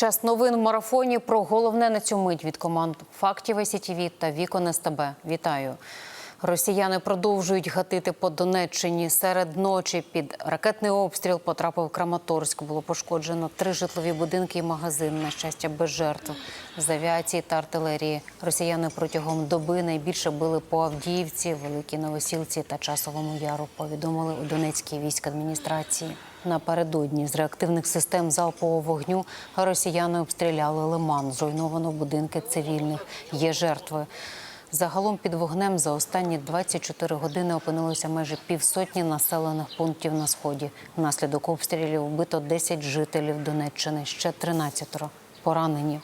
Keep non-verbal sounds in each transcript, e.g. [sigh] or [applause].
Час новин в марафоні про головне на цю мить від команд фактів СІТВ та Вікон СТБ. Вітаю. Росіяни продовжують гатити по Донеччині. Серед ночі під ракетний обстріл потрапив Краматорськ. Було пошкоджено три житлові будинки і магазин. На щастя, без жертв. З авіації та артилерії росіяни протягом доби найбільше били по Авдіївці, Великій Новосілці та Часовому Яру. Повідомили у Донецькій військадміністрації. Напередодні з реактивних систем залпового вогню росіяни обстріляли лиман. Зруйновано будинки цивільних. Є жертви. Загалом під вогнем за останні 24 години опинилося майже півсотні населених пунктів на сході. Внаслідок обстрілів вбито 10 жителів Донеччини, ще 13 поранені.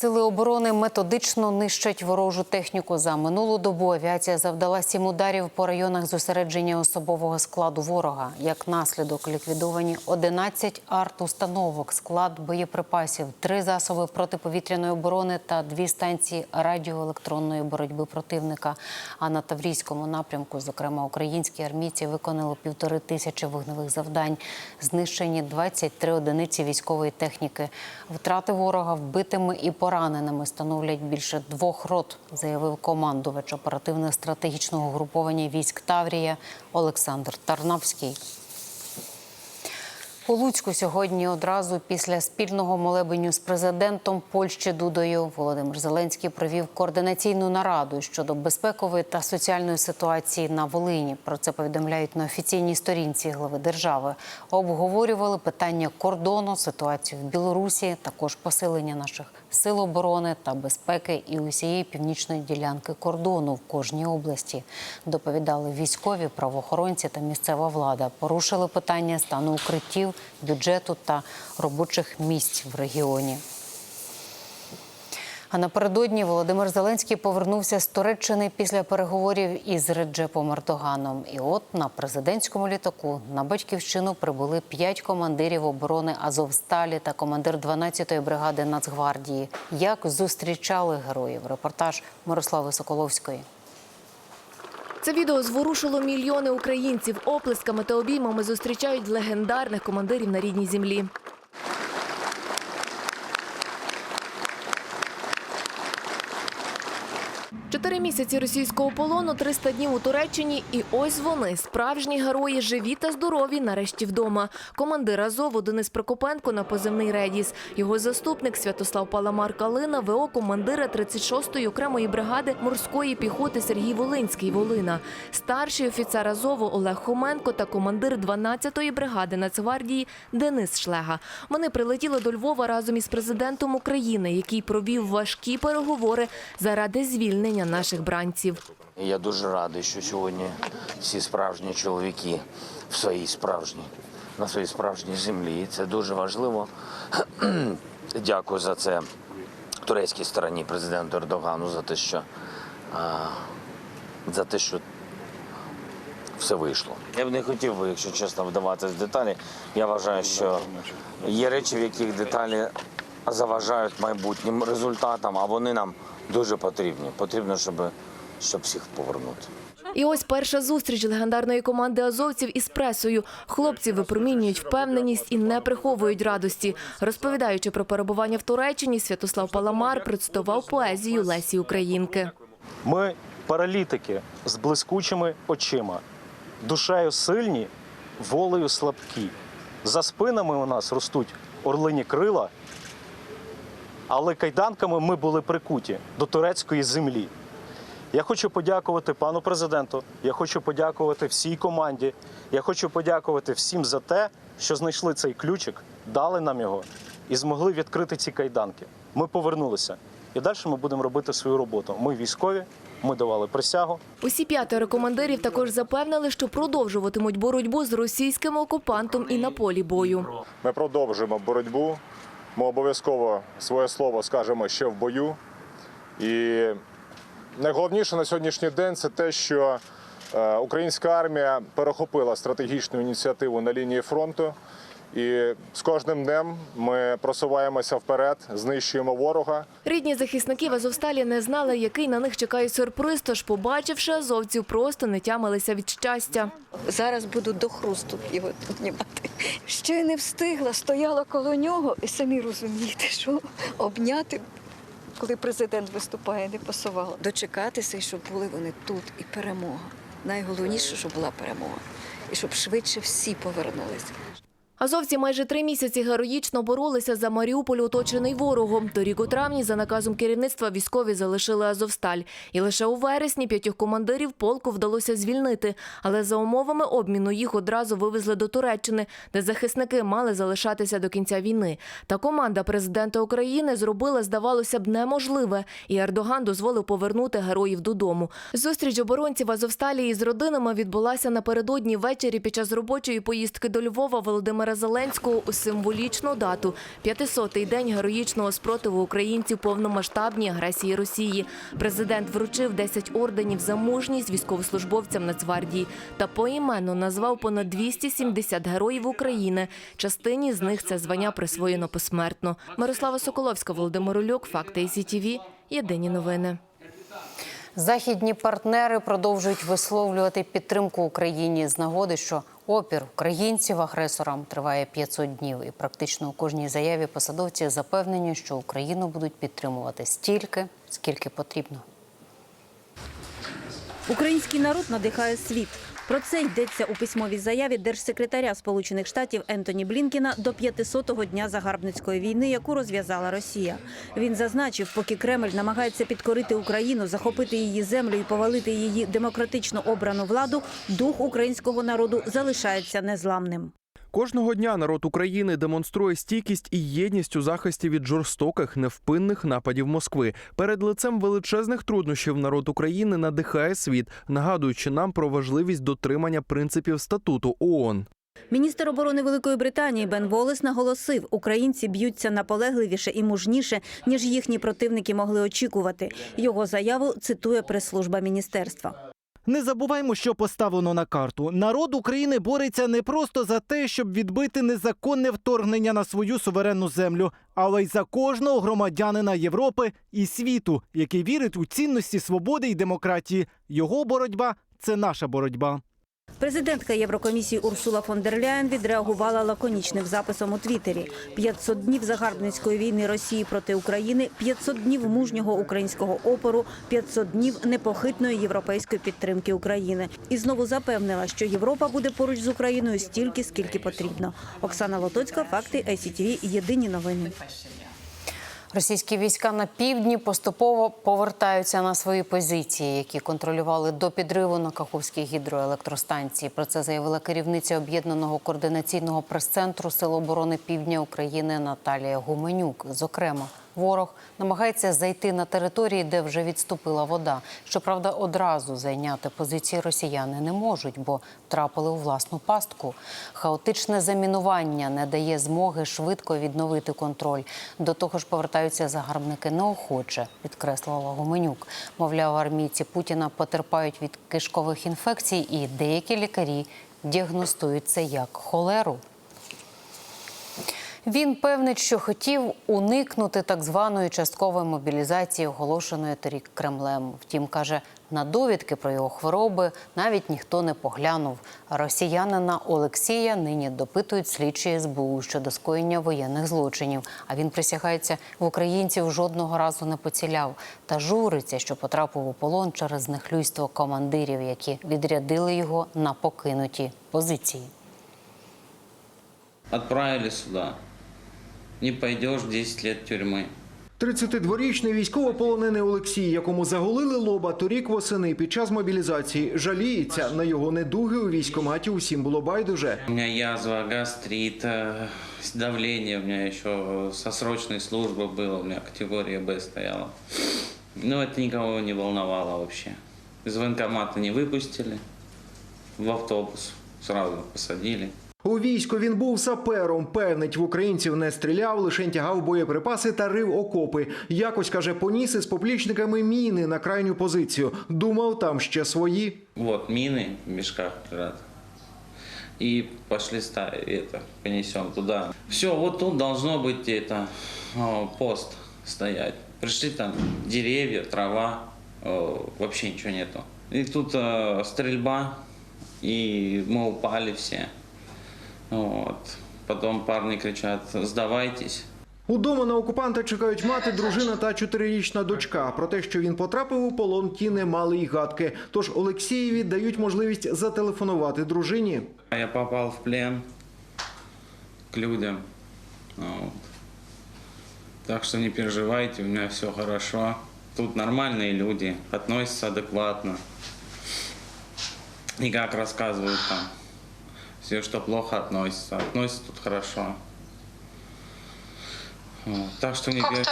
Сили оборони методично нищать ворожу техніку. За минулу добу авіація завдала сім ударів по районах зосередження особового складу ворога. Як наслідок ліквідовані 11 арт-установок, склад боєприпасів, три засоби протиповітряної оборони та дві станції радіоелектронної боротьби противника. А на Таврійському напрямку, зокрема, українські армійці виконали півтори тисячі вогневих завдань. Знищені 23 одиниці військової техніки. Втрати ворога вбитими і пораненими становлять більше двох рот, заявив командувач оперативно-стратегічного груповання військ Таврія Олександр Тарнавський. У Луцьку сьогодні одразу після спільного молебеню з президентом Польщі Дудою Володимир Зеленський провів координаційну нараду щодо безпекової та соціальної ситуації на Волині. Про це повідомляють на офіційній сторінці глави держави. Обговорювали питання кордону, ситуацію в Білорусі, також посилення наших сил оборони та безпеки і усієї північної ділянки кордону в кожній області. Доповідали військові, правоохоронці та місцева влада. Порушили питання стану укриттів, бюджету та робочих місць в регіоні. А напередодні Володимир Зеленський повернувся з Туреччини після переговорів із Реджепом Ердоганом. І от на президентському літаку на батьківщину прибули п'ять командирів оборони Азовсталі та командир 12-ї бригади Нацгвардії. Як зустрічали героїв? Репортаж Мирослави Соколовської. Це відео зворушило мільйони українців. Оплесками та обіймами зустрічають легендарних командирів на рідній землі. Чотири місяці російського полону, 300 днів у Туреччині, і ось вони, справжні герої, живі та здорові, нарешті вдома. Командир Азову Денис Прокопенко на позивний Редіс. Його заступник Святослав Паламар Калина, ВО командира 36-ї окремої бригади морської піхоти Сергій Волинський Волина, старший офіцер Азову Олег Хоменко та командир 12-ї бригади Нацгвардії Денис Шлега. Вони прилетіли до Львова разом із президентом України, який провів важкі переговори заради звільнення наших бранців. Я дуже радий, що сьогодні всі справжні чоловіки в своїй справжній, на своїй справжній землі. Це дуже важливо. [clears throat] Дякую за це турецькій стороні президенту Ердогану за те, що за те, що все вийшло. Я б не хотів би, якщо чесно, вдаватися в деталі. Я вважаю, що є речі, в яких деталі заважають майбутнім результатам, а вони нам дуже потрібні. Потрібно, щоб, щоб всіх повернути. І ось перша зустріч легендарної команди азовців із пресою. Хлопці випромінюють впевненість і не приховують радості. Розповідаючи про перебування в Туреччині, Святослав Паламар процитував поезію Лесі Українки. Ми паралітики з блискучими очима, душею сильні, волею слабкі. За спинами у нас ростуть орлині крила, але кайданками ми були прикуті до турецької землі. Я хочу подякувати пану президенту, я хочу подякувати всій команді, я хочу подякувати всім за те, що знайшли цей ключик, дали нам його і змогли відкрити ці кайданки. Ми повернулися. І далі ми будемо робити свою роботу. Ми військові, ми давали присягу. Усі п'ятеро командирів також запевнили, що продовжуватимуть боротьбу з російським окупантом і на полі бою. Ми продовжуємо боротьбу. Ми обов'язково своє слово скажемо ще в бою. І найголовніше на сьогоднішній день це те, що е, українська армія перехопила стратегічну ініціативу на лінії фронту. І з кожним днем ми просуваємося вперед, знищуємо ворога. Рідні захисників Азовсталі не знали, який на них чекає сюрприз, тож, побачивши азовців, просто не тямилися від щастя. Зараз буду до хрусту його піднімати. Ще не встигла, стояла коло нього, і самі розумієте, що обняти, коли президент виступає, не пасувало. Дочекатися, і щоб були вони тут, і перемога. Найголовніше, щоб була перемога. І щоб швидше всі повернулися. Азовці майже три місяці героїчно боролися за Маріуполь, оточений ворогом. Торік у травні, за наказом керівництва, військові залишили Азовсталь. І лише у вересні п'ятьох командирів полку вдалося звільнити. Але за умовами обміну їх одразу вивезли до Туреччини, де захисники мали залишатися до кінця війни. Та команда президента України зробила, здавалося б, неможливе. І Ердоган дозволив повернути героїв додому. Зустріч оборонців Азовсталі із родинами відбулася напередодні ввечері під час робочої поїздки до Львова Володимира Зеленського у символічну дату – 500-й день героїчного спротиву українців повномасштабній агресії Росії. Президент вручив 10 орденів за мужність військовослужбовцям Нацгвардії та поіменно назвав понад 270 героїв України. Частині з них це звання присвоєно посмертно. Мирослава Соколовська, Володимир Улюк, Факти ІСІТІВІ. Єдині новини. Західні партнери продовжують висловлювати підтримку Україні з нагоди, що опір українців агресорам триває 500 днів, і практично у кожній заяві посадовці запевнені, що Україну будуть підтримувати стільки, скільки потрібно. Український народ надихає світ. Про це йдеться у письмовій заяві держсекретаря Сполучених Штатів Ентоні Блінкіна до 500-го дня загарбницької війни, яку розв'язала Росія. Він зазначив, поки Кремль намагається підкорити Україну, захопити її землю і повалити її демократично обрану владу, дух українського народу залишається незламним. Кожного дня народ України демонструє стійкість і єдність у захисті від жорстоких невпинних нападів Москви. Перед лицем величезних труднощів народ України надихає світ, нагадуючи нам про важливість дотримання принципів статуту ООН. Міністр оборони Великої Британії Бен Волес наголосив, українці б'ються наполегливіше і мужніше, ніж їхні противники могли очікувати. Його заяву цитує прес-служба міністерства. Не забуваймо, що поставлено на карту. Народ України бореться не просто за те, щоб відбити незаконне вторгнення на свою суверенну землю, але й за кожного громадянина Європи і світу, який вірить у цінності свободи і демократії. Його боротьба це наша боротьба. Президентка Єврокомісії Урсула фон дер Ляєн відреагувала лаконічним записом у Твіттері. 500 днів загарбницької війни Росії проти України, 500 днів мужнього українського опору, 500 днів непохитної європейської підтримки України. І знову запевнила, що Європа буде поруч з Україною стільки, скільки потрібно. Оксана Лотоцька, факти ICTV, Єдині новини. Російські війська на півдні поступово повертаються на свої позиції, які контролювали до підриву на Каховській гідроелектростанції. Про це заявила керівниця об'єднаного координаційного прес-центру Сил оборони Півдня України Наталія Гуменюк. Зокрема, ворог намагається зайти на території, де вже відступила вода. Щоправда, одразу зайняти позиції росіяни не можуть, бо трапили у власну пастку. Хаотичне замінування не дає змоги швидко відновити контроль. До того ж, повертаються загарбники неохоче, підкреслила Гуменюк. Мовляв, армійці Путіна потерпають від кишкових інфекцій, і деякі лікарі діагностують це як холеру. Він певнить, що хотів уникнути так званої часткової мобілізації, оголошеної торік Кремлем. Втім, каже, на довідки про його хвороби навіть ніхто не поглянув. Росіянина Олексія нині допитують слідчі СБУ щодо скоєння воєнних злочинів. А він присягається в українців жодного разу не поціляв та журиться, що потрапив у полон через нехлюйство командирів, які відрядили його на покинуті позиції. Отправили сюда Не пойдешь 10 лет тюрьмы. 32-річний військовополонений Олексій, якому заголили лоба торік восени під час мобілізації, жаліється на його недуги у військкоматі. Усім було байдуже. У меня язва, гастрит, э, давление у меня еще со срочной службы было, у меня категория Б стояла. Но это никого не волновало вообще. Из военкомата не выпустили, в автобус сразу посадили. У війську він був сапером. Певнить, в українців не стріляв, лише тягав боєприпаси та рив окопи. Якось каже, поніс із поплічниками міни на крайню позицію. Думав, там ще свої. Вот мины в мешках лежат. и пошли ста- это, понесем туда. Все, вот тут должно быть это, о, пост стоять. Пришли там деревья, трава, о, вообще ничего нету. И тут э, стрельба, и мы упали все. Вот. Потом парни кричат, сдавайтесь. Удома на окупанта чекають мати, дружина та чотирирічна дочка. Про те, що він потрапив у полон, ті не мали й гадки. Тож Олексієві дають можливість зателефонувати дружині. Я попал в плен к людям. Вот. Так что не переживайте, у меня все хорошо. Тут нормальные люди, относятся адекватно. И как рассказывают там, все, что плохо относятся, относятся тут хорошо. Вот. Так что не переживайте.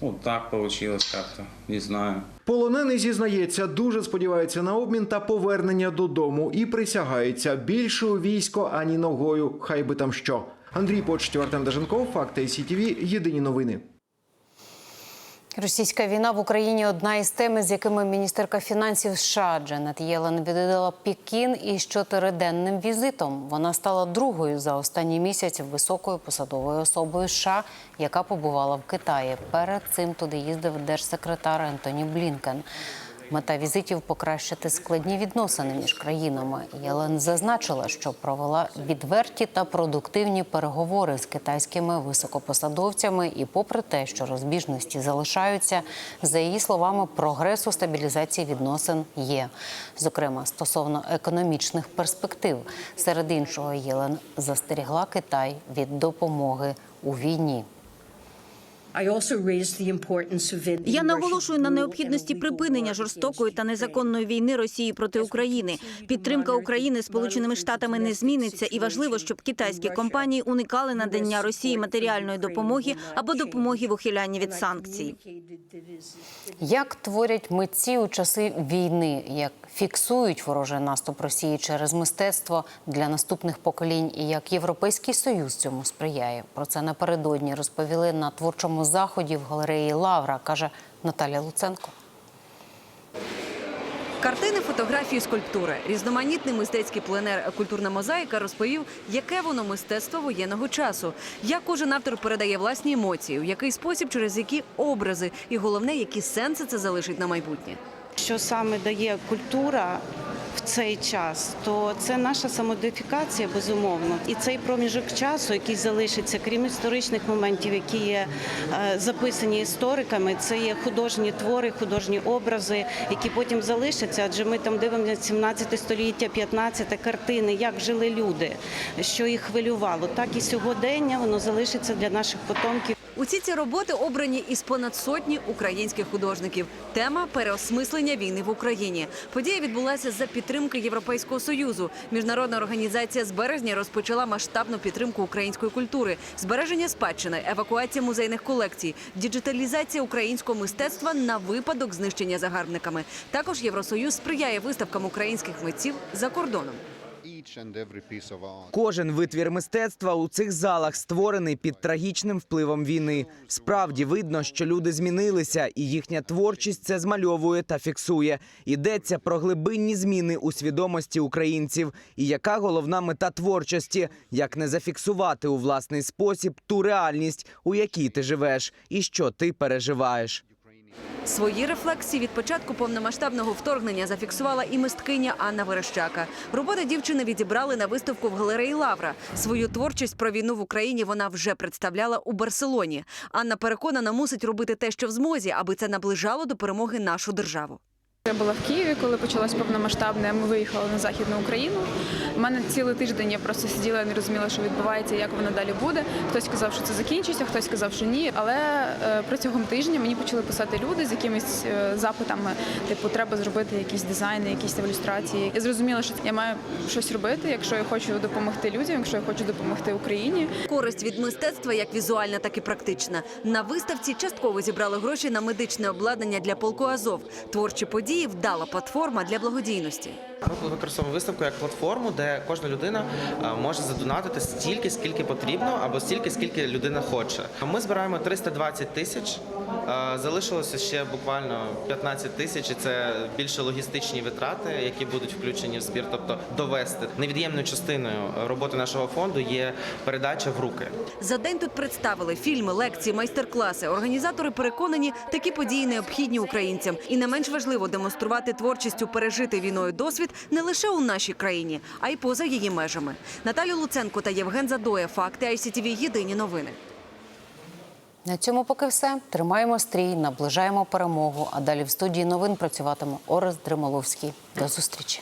Вот так получилось как-то, не знаю. Полонений зізнається, дуже сподівається на обмін та повернення додому і присягається більше у військо ані ногою. Хай би там що. Андрій Почтів, Артем Даженков, Факти СІТВ, Єдині новини. Російська війна в Україні одна із тем, з якими міністерка фінансів США Дженет Єлен відвідала Пікін із чотириденним візитом. Вона стала другою за останній місяць високою посадовою особою США, яка побувала в Китаї. Перед цим туди їздив держсекретар Ентоні Блінкен. Мета візитів покращити складні відносини між країнами. Єлен зазначила, що провела відверті та продуктивні переговори з китайськими високопосадовцями, і попри те, що розбіжності залишаються, за її словами, прогрес у стабілізації відносин є. Зокрема, стосовно економічних перспектив. Серед іншого, Єлен застерігла Китай від допомоги у війні. Я наголошую на необхідності припинення жорстокої та незаконної війни Росії проти України. Підтримка України Сполученими Штатами не зміниться, і важливо, щоб китайські компанії уникали надання Росії матеріальної допомоги або допомоги в ухилянні від санкцій. Як творять митці у часи війни, як фіксують ворожий наступ Росії через мистецтво для наступних поколінь, і як Європейський Союз цьому сприяє? Про це напередодні розповіли на творчому заході в галереї Лавра, каже Наталя Луценко. Картини, фотографії, скульптури, різноманітний мистецький пленер «Культурна мозаїка» розповів, яке воно мистецтво воєнного часу, як кожен автор передає власні емоції, в який спосіб, через які образи, і головне, які сенси це залишить на майбутнє. Що саме дає культура в цей час, то це наша самодифікація, безумовно. І цей проміжок часу, який залишиться, крім історичних моментів, які є е, записані істориками, це є художні твори, художні образи, які потім залишаться. Адже ми там дивимося 17 століття, 15 картини, як жили люди, що їх хвилювало. Так і сьогодення воно залишиться для наших потомків. Усі ці роботи обрані із понад сотні українських художників. Тема переосмислення війни в Україні. Подія відбулася за підтримки Європейського союзу. Міжнародна організація з березня розпочала масштабну підтримку української культури, збереження спадщини, евакуація музейних колекцій, діджиталізація українського мистецтва на випадок знищення загарбниками. Також Євросоюз сприяє виставкам українських митців за кордоном. Кожен витвір мистецтва у цих залах створений під трагічним впливом війни. Справді видно, що люди змінилися, і їхня творчість це змальовує та фіксує. Йдеться про глибинні зміни у свідомості українців. І яка головна мета творчості як не зафіксувати у власний спосіб ту реальність, у якій ти живеш, і що ти переживаєш. Свої рефлексії від початку повномасштабного вторгнення зафіксувала і мисткиня Анна Верещака. Роботи дівчини відібрали на виставку в галереї Лавра. Свою творчість про війну в Україні вона вже представляла у Барселоні. Анна переконана, мусить робити те, що в змозі, аби це наближало до перемоги нашу державу. Я була в Києві, коли почалось повномасштабне. Ми виїхали на західну Україну. У мене цілий тиждень я просто сиділа, і не розуміла, що відбувається, як воно далі буде. Хтось казав, що це закінчиться, хтось казав, що ні. Але е, протягом тижня мені почали писати люди з якимись е, запитами, типу, треба зробити якісь дизайни, якісь ілюстрації. Я зрозуміла, що я маю щось робити, якщо я хочу допомогти людям, якщо я хочу допомогти Україні. Користь від мистецтва як візуальна, так і практична. На виставці частково зібрали гроші на медичне обладнання для полку Азов. Творчі події вдала платформа для благодійності. Ми використовуємо виставку як платформу, де кожна людина е, може задонатити стільки, скільки потрібно, або стільки, скільки людина хоче. Ми збираємо 320 тисяч. е, Залишилося ще буквально 15 тисяч. і Це більше логістичні витрати, які будуть включені в збір. Тобто довести невід'ємною частиною роботи нашого фонду є передача в руки. За день тут представили фільми, лекції, майстер-класи. Організатори переконані, такі події необхідні українцям. І не менш важливо демонструвати творчістю пережити війною досвід не лише у нашій країні, а й поза її межами. Наталю Луценко та Євген Задоя. Факти ICTV. Єдині новини. На цьому поки все. Тримаємо стрій, наближаємо перемогу. А далі в студії новин працюватиме Орес Дримоловський. До зустрічі.